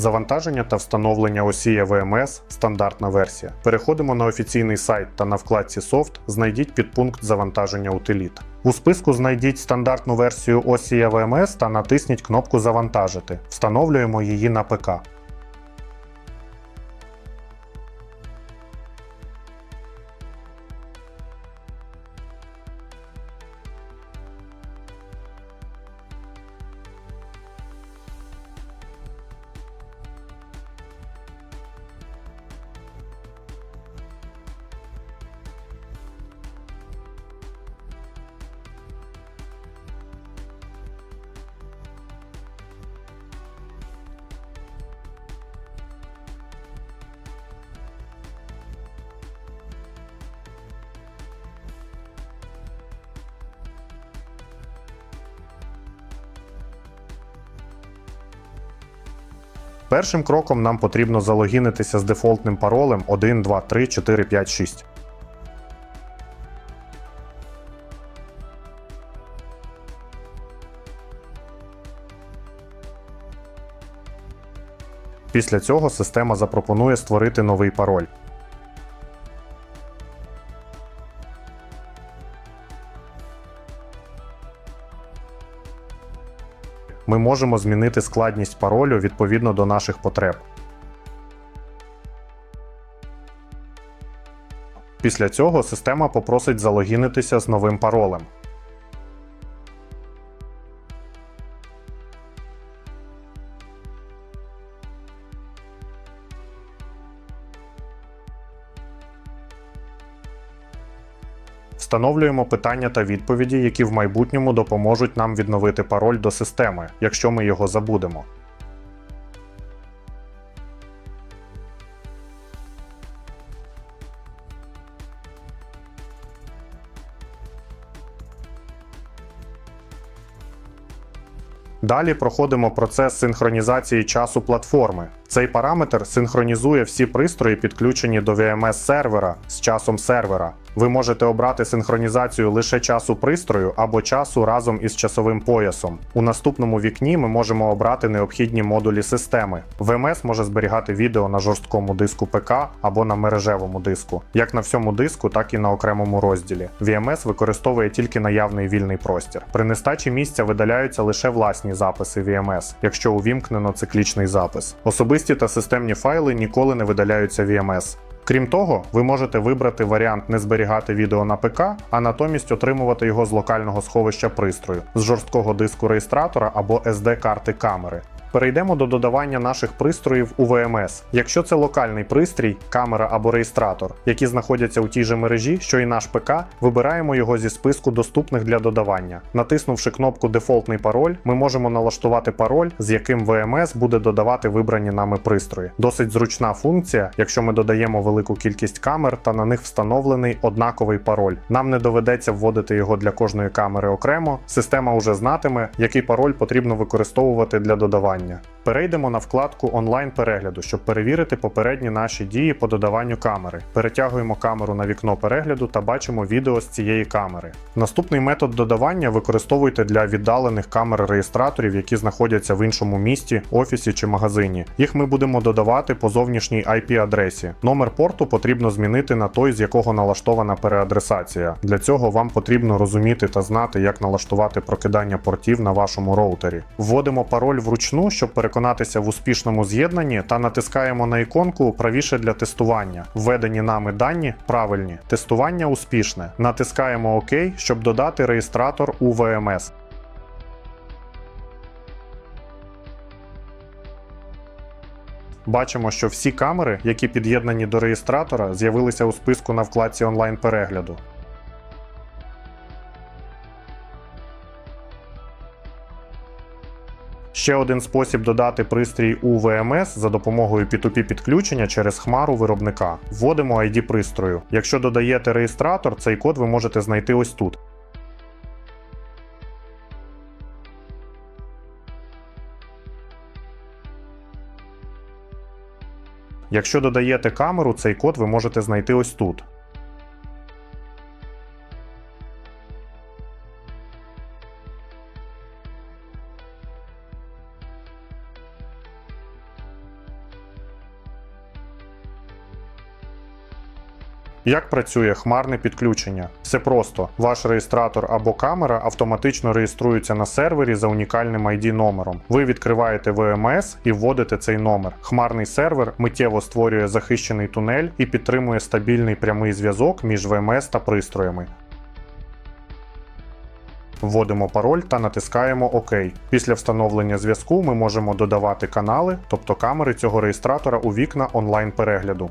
Завантаження та встановлення осі ВМС стандартна версія. Переходимо на офіційний сайт та на вкладці Софт знайдіть підпункт завантаження утиліт. У списку знайдіть стандартну версію осі ВМС та натисніть кнопку Завантажити. Встановлюємо її на ПК. Першим кроком нам потрібно залогінитися з дефолтним паролем 1, 2, 3, 4, 5, 6. Після цього система запропонує створити новий пароль. Ми можемо змінити складність паролю відповідно до наших потреб. Після цього система попросить залогінитися з новим паролем. Встановлюємо питання та відповіді, які в майбутньому допоможуть нам відновити пароль до системи, якщо ми його забудемо. Далі проходимо процес синхронізації часу платформи. Цей параметр синхронізує всі пристрої, підключені до VMS сервера з часом сервера. Ви можете обрати синхронізацію лише часу пристрою або часу разом із часовим поясом. У наступному вікні ми можемо обрати необхідні модулі системи. VMS може зберігати відео на жорсткому диску ПК або на мережевому диску, як на всьому диску, так і на окремому розділі. VMS використовує тільки наявний вільний простір. При нестачі місця видаляються лише власні записи VMS, якщо увімкнено циклічний запис. Особисті та системні файли ніколи не видаляються VMS. Крім того, ви можете вибрати варіант не зберігати відео на ПК, а натомість отримувати його з локального сховища пристрою, з жорсткого диску реєстратора або SD-карти камери. Перейдемо до додавання наших пристроїв у VMS. Якщо це локальний пристрій, камера або реєстратор, які знаходяться у тій же мережі, що і наш ПК, вибираємо його зі списку доступних для додавання. Натиснувши кнопку Дефолтний пароль, ми можемо налаштувати пароль, з яким VMS буде додавати вибрані нами пристрої. Досить зручна функція, якщо ми додаємо велику кількість камер та на них встановлений однаковий пароль. Нам не доведеться вводити його для кожної камери окремо. Система вже знатиме, який пароль потрібно використовувати для додавання. Перейдемо на вкладку онлайн перегляду, щоб перевірити попередні наші дії по додаванню камери. Перетягуємо камеру на вікно перегляду та бачимо відео з цієї камери. Наступний метод додавання використовуйте для віддалених камер реєстраторів, які знаходяться в іншому місті, офісі чи магазині. Їх ми будемо додавати по зовнішній IP-адресі. Номер порту потрібно змінити на той, з якого налаштована переадресація. Для цього вам потрібно розуміти та знати, як налаштувати прокидання портів на вашому роутері. Вводимо пароль вручну, щоб переконатися в успішному з'єднанні, та натискаємо на іконку правіше для тестування. Введені нами дані правильні. Тестування успішне. Натискаємо ОК, щоб додати реєстратор у VMS. Бачимо, що всі камери, які під'єднані до реєстратора, з'явилися у списку на вкладці онлайн перегляду. Ще один спосіб додати пристрій у VMS за допомогою P2P підключення через хмару виробника. Вводимо ID пристрою. Якщо додаєте реєстратор, цей код ви можете знайти ось тут. Якщо додаєте камеру, цей код ви можете знайти ось тут. Як працює хмарне підключення? Все просто. Ваш реєстратор або камера автоматично реєструються на сервері за унікальним ID номером. Ви відкриваєте VMS і вводите цей номер. Хмарний сервер миттєво створює захищений тунель і підтримує стабільний прямий зв'язок між VMS та пристроями. Вводимо пароль та натискаємо ОК. Після встановлення зв'язку ми можемо додавати канали, тобто камери цього реєстратора у вікна онлайн перегляду.